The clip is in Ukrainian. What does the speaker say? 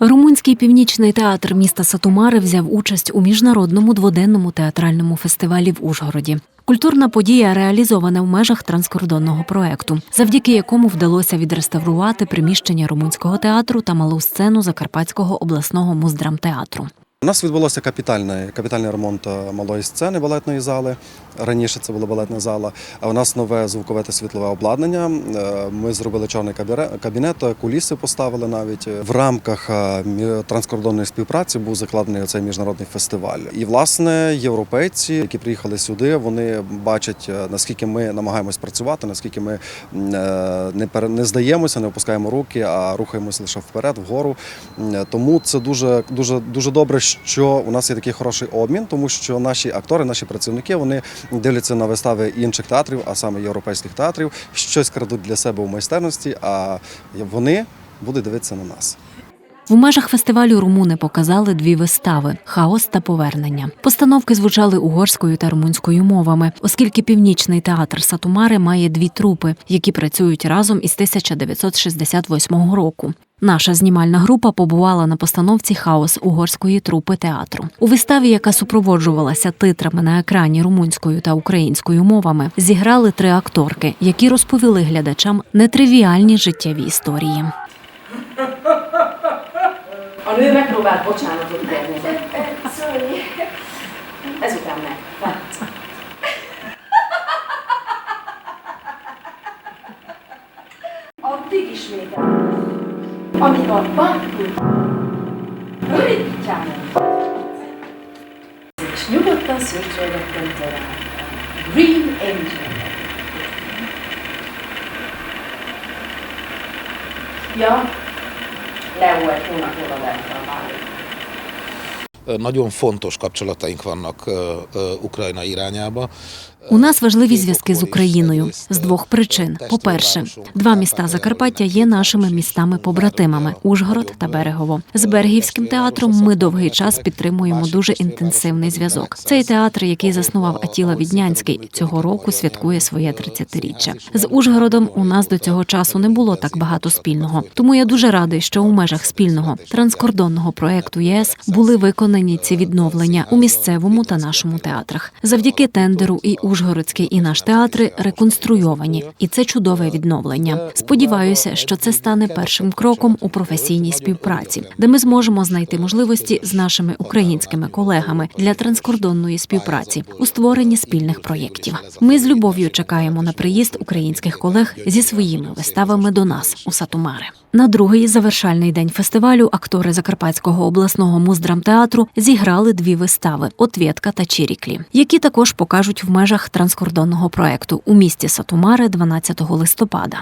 Румунський північний театр міста Сатумари взяв участь у міжнародному дводенному театральному фестивалі в Ужгороді. Культурна подія реалізована в межах транскордонного проекту, завдяки якому вдалося відреставрувати приміщення румунського театру та малу сцену Закарпатського обласного муздрамтеатру. Нас відбулося капітальний, капітальний ремонт е, малої сцени балетної зали. Раніше це була балетна зала. А у нас нове звукове та світлове обладнання. Е, Ми зробили чорний кабінет, е, куліси поставили навіть в рамках транскордонної співпраці. Був закладений цей міжнародний фестиваль. І власне європейці, які приїхали сюди, вони бачать наскільки ми намагаємось працювати, наскільки ми не пере- не здаємося, не опускаємо руки, а рухаємося лише вперед, вгору. Тому це дуже дуже дуже добре, що у нас є такий хороший обмін, тому що наші актори, наші працівники, вони дивляться на вистави інших театрів, а саме європейських театрів, щось крадуть для себе у майстерності, а вони будуть дивитися на нас. В межах фестивалю румуни показали дві вистави Хаос та повернення. Постановки звучали угорською та румунською мовами, оскільки північний театр Сатумари має дві трупи, які працюють разом із 1968 року. Наша знімальна група побувала на постановці Хаос угорської трупи театру. У виставі, яка супроводжувалася титрами на екрані румунською та українською мовами, зіграли три акторки, які розповіли глядачам нетривіальні життєві історії. Addig ismétel. Amíg a bárki rövidítjál És nyugodtan szürcsölgettem tovább. Green Angel. Ja, Leo egy hónap múlva belefel válik. Nagyon fontos kapcsolataink vannak Ukrajna irányába. У нас важливі зв'язки з Україною з двох причин: по-перше, два міста Закарпаття є нашими містами-побратимами Ужгород та Берегово. З Берегівським театром ми довгий час підтримуємо дуже інтенсивний зв'язок. Цей театр, який заснував Атіла Віднянський, цього року святкує своє 30-річчя. З Ужгородом у нас до цього часу не було так багато спільного. Тому я дуже радий, що у межах спільного транскордонного проекту ЄС були виконані ці відновлення у місцевому та нашому театрах. Завдяки тендеру і Ужгородський, і наш театри реконструйовані, і це чудове відновлення. Сподіваюся, що це стане першим кроком у професійній співпраці, де ми зможемо знайти можливості з нашими українськими колегами для транскордонної співпраці у створенні спільних проєктів. Ми з любов'ю чекаємо на приїзд українських колег зі своїми виставами до нас у Сатумари. На другий завершальний день фестивалю актори Закарпатського обласного муздрамтеатру зіграли дві вистави Отвєтка та Чіріклі, які також покажуть в межах транскордонного проекту у місті Сатумари 12 листопада.